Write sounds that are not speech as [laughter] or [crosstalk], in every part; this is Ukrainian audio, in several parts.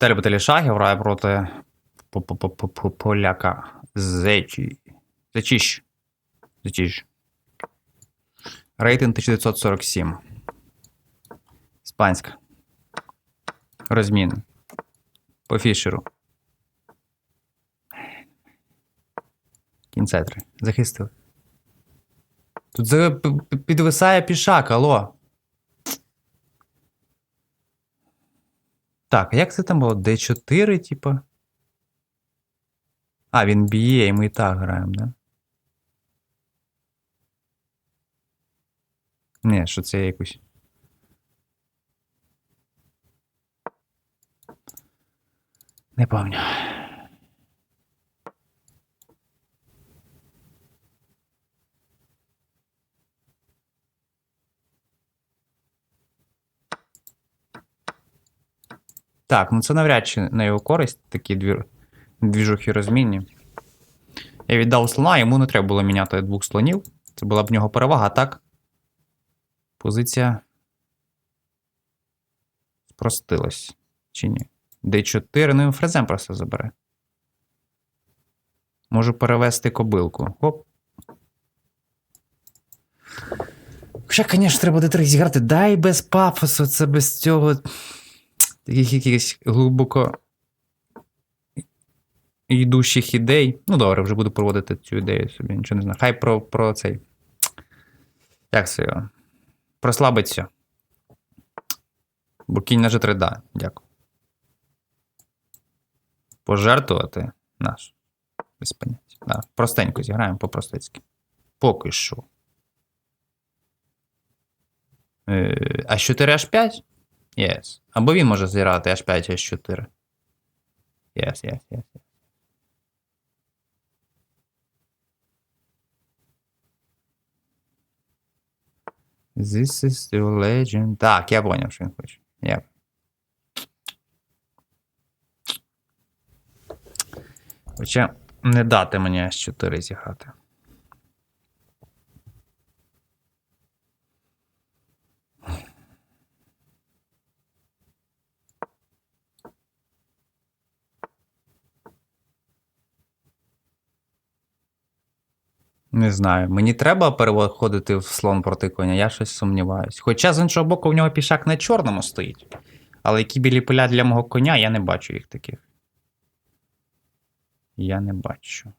Далі Баталішагі грає проти по- по- по- по- по- поляка Зечі. Зечіш. Зечіш. Рейтинг 1947. Іспанська. Розмін. По фішеру. Кінцетри. Захистили. Тут підвисає пішак, алло. Так, як це там було? D4, типа? А, він б'є, і ми і так граємо, да? Ні, що це якусь. Не помню. Так, ну це навряд чи на його користь такі дві... двіжухи розмінні. Я віддав слона, йому не треба було міняти двох слонів. Це була б в нього перевага, так. Позиція спростилась. Чи ні? D4, ну і фрезем просто забере. Можу перевести кобилку. Хоп. Хоча, звісно, треба D3 зіграти. Дай без пафосу, це без цього. Таких якихось глибоко йдущих ідей. Ну, добре, вже буду проводити цю ідею собі, нічого не знаю. Хай про, про цей. Як це його? Прослабиться. Бо кінь на G3, да, дякую. Пожертвувати наш. Без поняття. Да. Простенько зіграємо по-простецьки. Поки що. Е, а 4 H5? Yes. Або він може зіграти H5, H4. Yes, yes, yes. yes. This is the legend. Так, я поняв, що він хоче. Я... Хоча не дати мені H4 зіграти. Не знаю. Мені треба переходити в слон проти коня, я щось сумніваюсь. Хоча, з іншого боку, в нього пішак на чорному стоїть. Але які білі поля для мого коня, я не бачу їх таких. Я не бачу.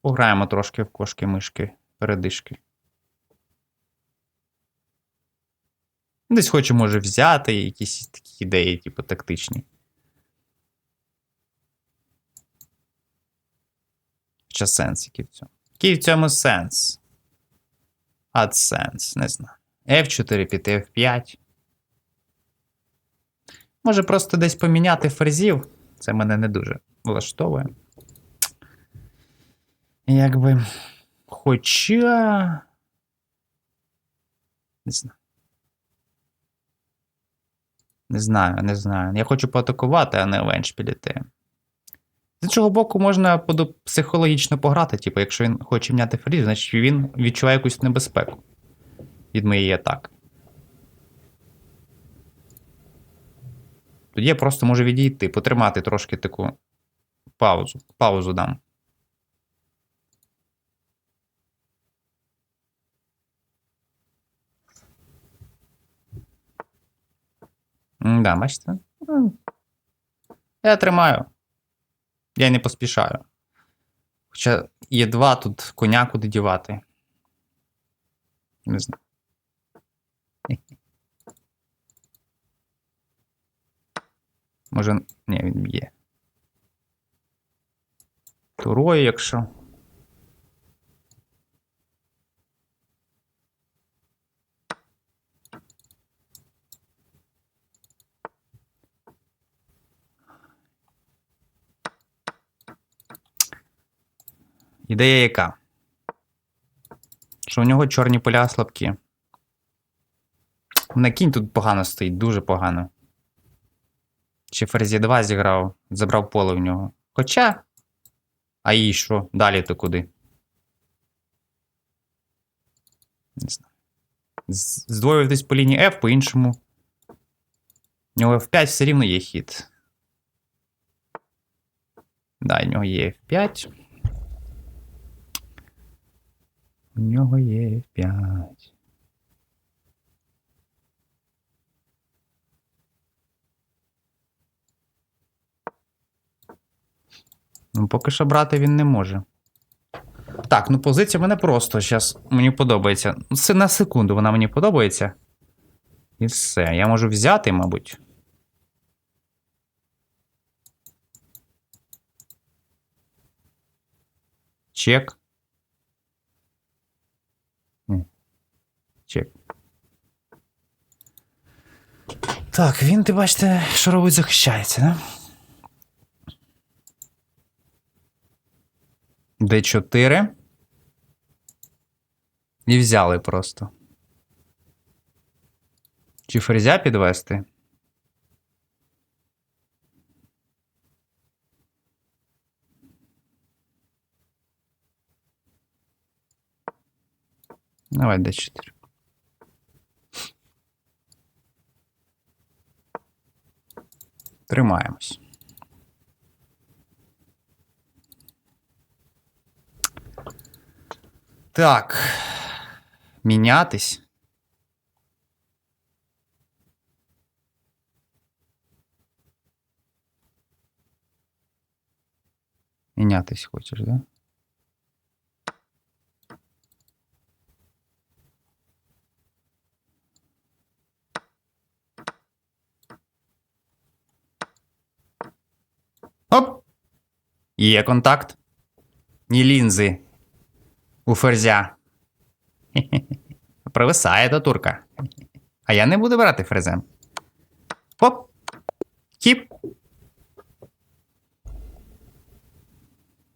Пограємо трошки в кошки-мишки, передишки. Десь хочу, може, взяти якісь такі ідеї, типу, тактичні. Хоча сенс який в цьому? Який в цьому сенс? AdSense, не знаю. F4 піти F5. Може просто десь поміняти ферзів. Це мене не дуже влаштовує. Якби. Хоча. Не знаю. Не знаю, не знаю. Я хочу поатакувати, а не в еншпіліти. З іншого боку, можна психологічно пограти, типу, якщо він хоче міняти фріз, значить він відчуває якусь небезпеку від моєї атаки. Тоді я просто можу відійти, потримати трошки таку паузу. Паузу дам. Да, бачите? Я тримаю. Я не поспішаю. Хоча є два тут коня куди дівати. Не знаю. Може. Ні, він б'є. Турою, якщо. Ідея яка? Що у нього чорні поля слабкі. На кінь тут погано стоїть, дуже погано. Чи ферзі 2 зіграв, забрав поле в нього. Хоча. А їй що? Далі то куди? Не знаю. з- здвоюватись по лінії F, по-іншому. У нього F5 все рівно є хід. Да, у нього є F5. У нього є F5. Ну, поки що брати він не може. Так, ну позиція мене просто зараз мені подобається. Ну, Це на секунду вона мені подобається. І все. Я можу взяти, мабуть. Чек. Ні. Чек. Так, він, ти бачите, що робить, захищається, да? Д4. І взяли просто. Чи ферзя підвести? Давай Д4. Тримаємось. Так. Мінятись. Мінятись хочеш, да? Оп! Є контакт. Ні лінзи. У ферзя. [laughs] Провисає та турка. А я не буду брати ферзем. Хоп! Хіп!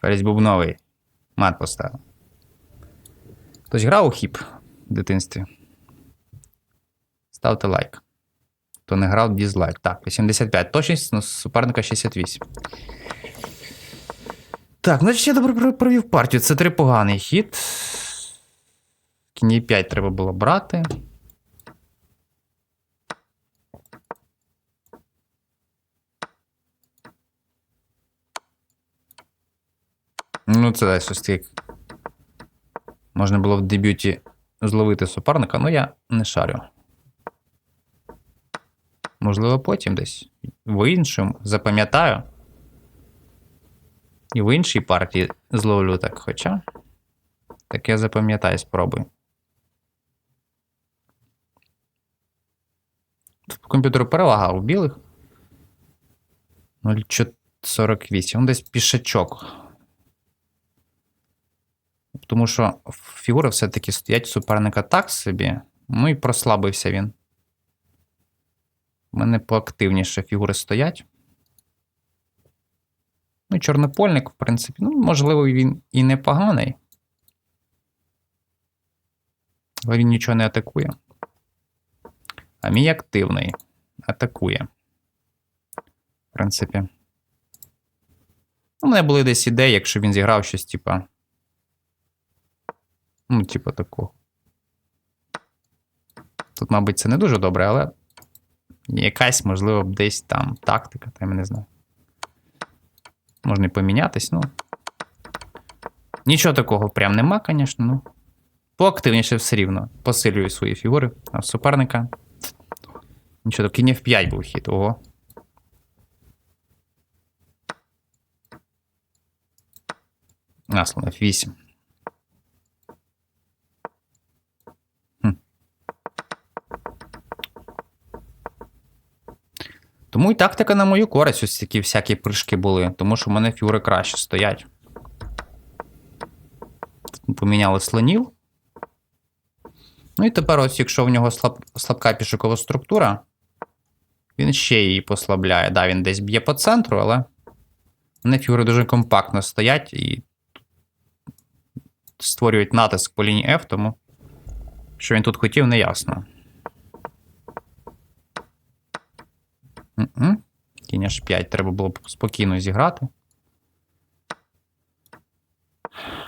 Ферзь бубновий. Мат поставив. Хтось грав у хіп в дитинстві. Ставте лайк. Хто не грав, дізлайк. Так, 85. Точність, ну, суперника 68. Так, значить я добре провів партію. Це три поганий хід. Кінь 5 треба було брати. Ну, це десь ось таки. Можна було в дебюті зловити суперника, ну я не шарю. Можливо, потім десь в іншому запам'ятаю. І в іншій партії зловлю так, хоча. Так я запам'ятаю, спробую. Комп'ютеру перевага у білих. 0,48. Ну, десь пішачок. Тому що фігури все-таки стоять суперника так собі. Ну і прослабився він. У мене поактивніше фігури стоять. Ну, чорнопольник, в принципі, ну, можливо, він і непоганий. Але він нічого не атакує. А мій активний. Атакує. В принципі. У мене були десь ідеї, якщо він зіграв щось, типа. Ну, типа такого. Тут, мабуть, це не дуже добре, але якась, можливо, десь там тактика, там я не знаю. Можна і помінятись, ну. Нічого такого прям нема, звісно, ну. Поактивніше все рівно. Посилюю свої фігури. А суперника. Нічого, кінь F5 був хід, ого. А, слон F8. Тому і тактика на мою користь, ось такі всякі прыжки були, тому що в мене фігури краще стоять. Поміняли слонів. Ну і тепер, ось, якщо в нього слаб, слабка пішокова структура, він ще її послабляє. Да, він десь б'є по центру, але вони фігури дуже компактно стоять і створюють натиск по лінії F, тому що він тут хотів, не ясно. Кінь H5 треба було спокійно зіграти.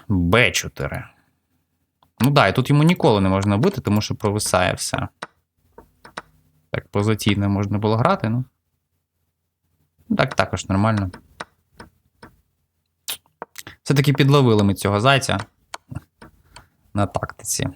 Б4. Ну да, і тут йому ніколи не можна бити, тому що провисає все. Так, по зоті не можна було грати. Ну, Так, також нормально. Все-таки підловили ми цього зайця на тактиці.